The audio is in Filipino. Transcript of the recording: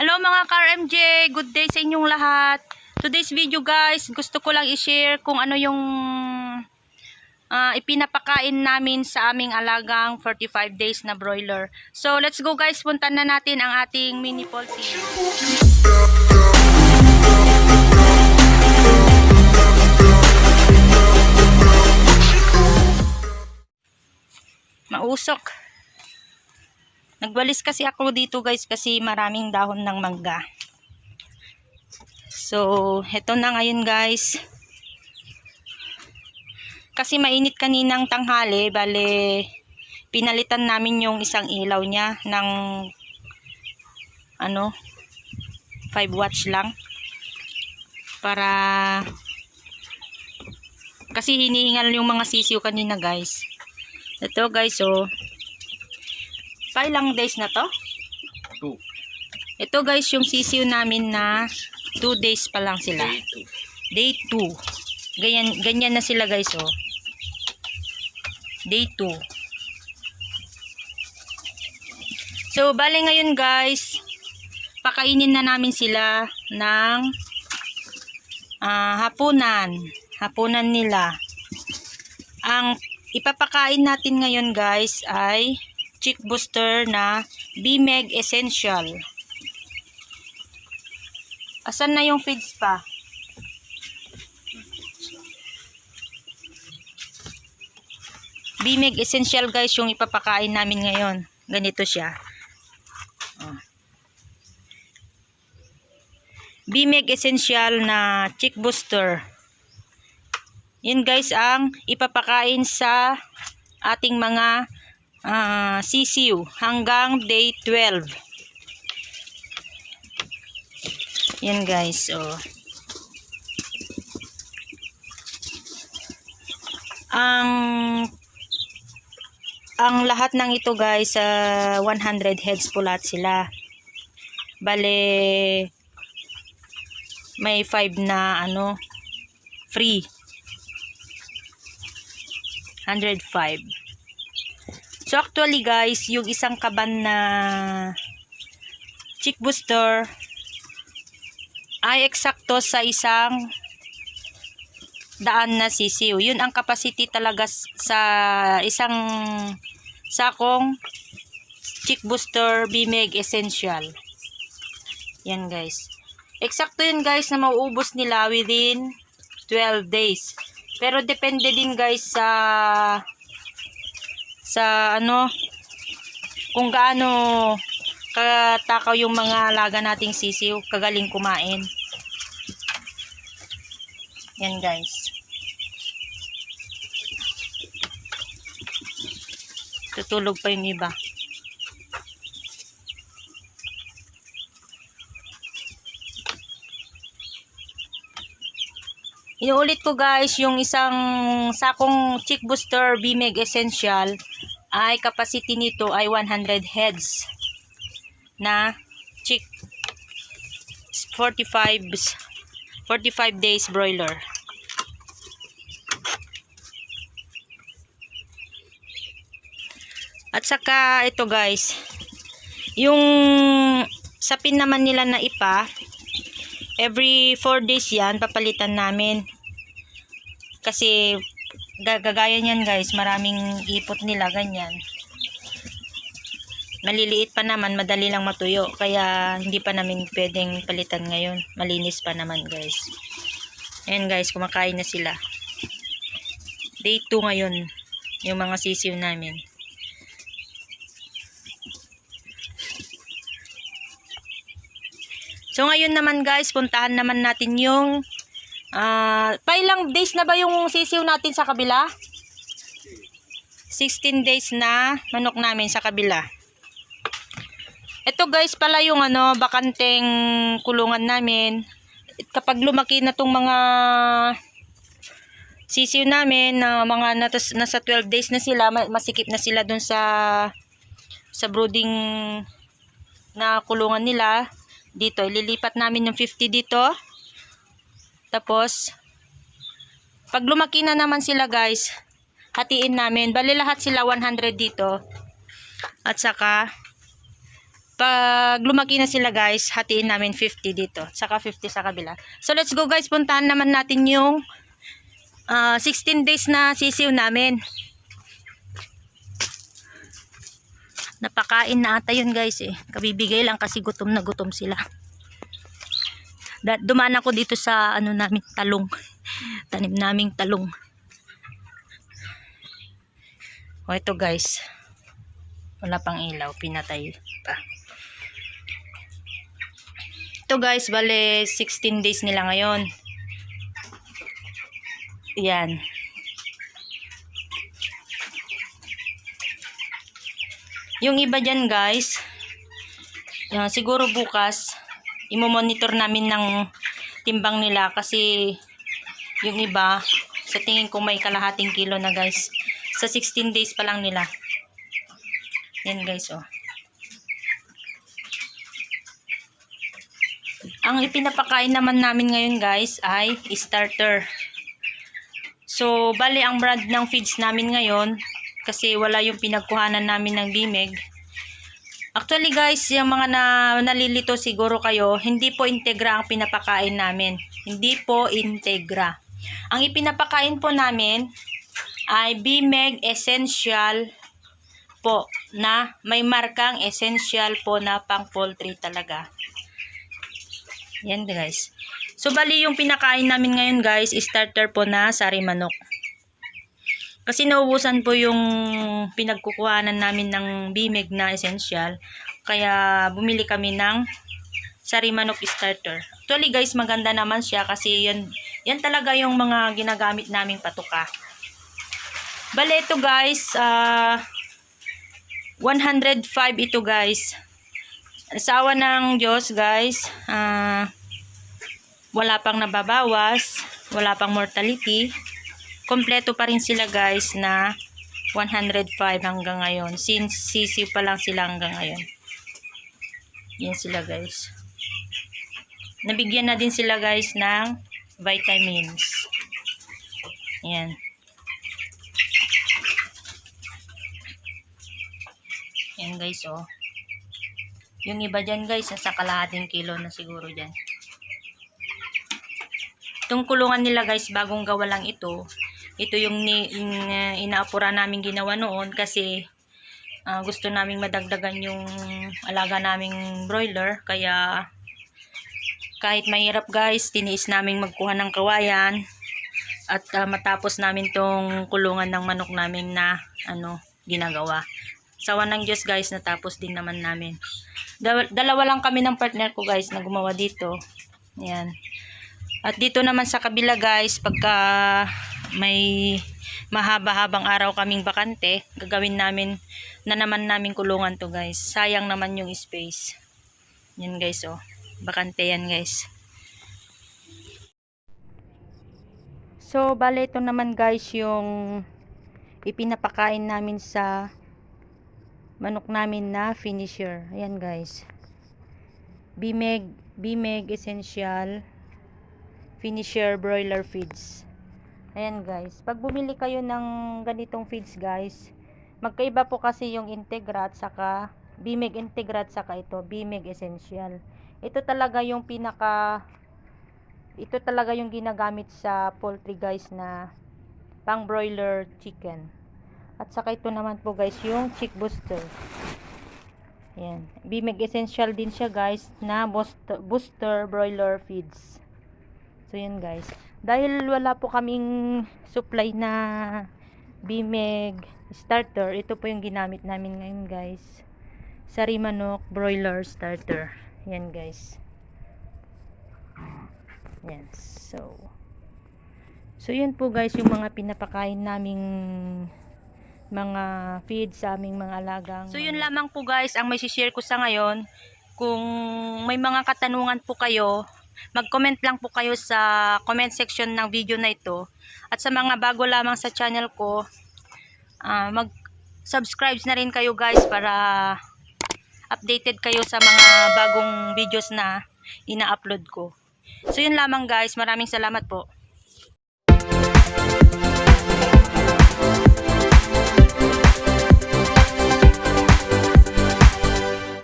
Hello mga ka-RMJ! Good day sa inyong lahat. Today's video guys, gusto ko lang i-share kung ano yung ah, ipinapakain namin sa aming alagang 45 days na broiler. So let's go guys, puntan na natin ang ating mini poultry. Mausok. Nagwalis kasi ako dito guys kasi maraming dahon ng mangga. So, heto na ngayon guys. Kasi mainit kaninang tanghali, bale pinalitan namin yung isang ilaw niya ng ano 5 watts lang para kasi hinihingal yung mga sisiw kanina guys. Ito guys oh. Pa ilang days na to? Two. Ito guys yung sisiw namin na 2 days pa lang sila. Day two. Day 2. Ganyan, ganyan na sila guys oh. Day 2. So, bale ngayon guys, pakainin na namin sila ng ah, hapunan. Hapunan nila. Ang ipapakain natin ngayon guys ay chick booster na BMEG Essential. Asan na yung feeds pa? BMEG Essential guys yung ipapakain namin ngayon. Ganito siya. Oh. BMEG Essential na chick booster. Yun guys ang ipapakain sa ating mga ah, sisiw hanggang day 12. Yan guys, oh. Ang ang lahat ng ito guys, sa 100 heads po lahat sila. Bale may 5 na ano free. 105. So actually guys, yung isang kaban na chick booster ay eksakto sa isang daan na sisiw. Yun ang capacity talaga sa isang sakong chick booster BMEG Essential. Yan guys. Eksakto yun guys na mauubos nila within 12 days. Pero depende din guys sa sa ano kung gaano katakaw yung mga alaga nating sisiw, kagaling kumain. Yan guys. Tutulog pa yung iba. Inuulit ko guys, yung isang sakong chick booster BMEG Essential ay capacity nito ay 100 heads na chick 45 45 days broiler. At saka ito guys, yung sapin naman nila na ipa, every 4 days yan, papalitan namin. Kasi gagaya niyan guys, maraming ipot nila, ganyan. Maliliit pa naman, madali lang matuyo. Kaya hindi pa namin pwedeng palitan ngayon. Malinis pa naman guys. Ayan guys, kumakain na sila. Day 2 ngayon, yung mga sisiw namin. So ngayon naman guys, puntahan naman natin yung ah pa ilang days na ba yung sisiw natin sa kabila? 16 days na manok namin sa kabila. Ito guys pala yung ano, bakanteng kulungan namin. Kapag lumaki na tong mga sisiw namin na mga natas, nasa 12 days na sila, ma- masikip na sila dun sa sa brooding na kulungan nila dito. Ililipat namin yung 50 dito. Tapos, pag lumaki na naman sila guys, hatiin namin. Bali lahat sila 100 dito. At saka, Pag lumaki na sila guys, hatiin namin 50 dito. Saka 50 sa kabila. So let's go guys, puntahan naman natin yung ah, 16 days na sisiw namin. Napakain na ata yun guys eh. Kabibigay lang kasi gutom na gutom sila. Da- dumaan ako dito sa ano namin talong. Tanim naming talong. O ito guys. Wala pang ilaw, pinatay pa. Ito guys, bale 16 days nila ngayon. Yan. Yung iba dyan guys, yan, siguro bukas, imo-monitor namin ng timbang nila kasi yung iba, sa tingin ko may kalahating kilo na guys. Sa 16 days pa lang nila. Yan guys, oh. Ang ipinapakain naman namin ngayon guys ay starter. So, bali ang brand ng feeds namin ngayon kasi wala yung pinagkuhanan namin ng bimeg. Actually guys, yung mga na, nalilito siguro kayo, hindi po integra ang pinapakain namin. Hindi po integra. Ang ipinapakain po namin ay bimeg essential po na may markang essential po na pang poultry talaga. Yan guys. So bali yung pinakain namin ngayon guys, starter po na sari manok. Kasi naubusan po yung pinagkukuhanan namin ng bimeg na essential. Kaya bumili kami ng sari manok starter. Actually guys, maganda naman siya kasi yan, yan talaga yung mga ginagamit naming patuka. Bale ito guys, ah 105 ito guys. Sa awa ng Diyos guys, ah wala pang nababawas, wala pang mortality. Kompleto pa rin sila guys na 105 hanggang ngayon. Since sisiw pa lang sila hanggang ngayon. Yan sila guys. Nabigyan na din sila guys ng vitamins. Yan. Yan guys oh. Yung iba dyan guys, nasa kalahating kilo na siguro dyan. Itong kulungan nila guys, bagong gawa lang ito. Ito yung ni, in, uh, inaapura namin ginawa noon kasi ah, gusto naming madagdagan yung alaga naming broiler. Kaya kahit mahirap guys, tiniis naming magkuha ng kawayan at ah, matapos namin tong kulungan ng manok namin na ano ginagawa. Sawa ng Diyos guys, natapos din naman namin. Dal- dalawa lang kami ng partner ko guys na gumawa dito. Yan. At dito naman sa kabila guys, pagka may mahaba-habang araw kaming bakante, gagawin namin na naman namin kulungan to guys. Sayang naman yung space. Yan guys oh. Bakante yan guys. So, bale ito naman guys yung ipinapakain namin sa manok namin na finisher. Ayan guys. Bimeg, Bimeg Essential Finisher Broiler Feeds. Ayan guys. Pag bumili kayo ng ganitong feeds guys, magkaiba po kasi yung Integra at saka Bimeg Integra at saka ito, Bimeg Essential. Ito talaga yung pinaka ito talaga yung ginagamit sa poultry guys na pang broiler chicken. At saka ito naman po guys yung chick booster. Ayan. Bimeg Essential din siya guys na booster, booster broiler feeds. So yun guys. Dahil wala po kaming supply na Bimeg starter, ito po yung ginamit namin ngayon guys. Sari manok broiler starter. Yan guys. Yan. So So yun po guys yung mga pinapakain naming mga feed sa aming mga alagang. So yun lamang po guys ang may share ko sa ngayon. Kung may mga katanungan po kayo, mag-comment lang po kayo sa comment section ng video na ito. At sa mga bago lamang sa channel ko, ah, mag-subscribe na rin kayo guys para updated kayo sa mga bagong videos na ina-upload ko. So yun lamang guys, maraming salamat po.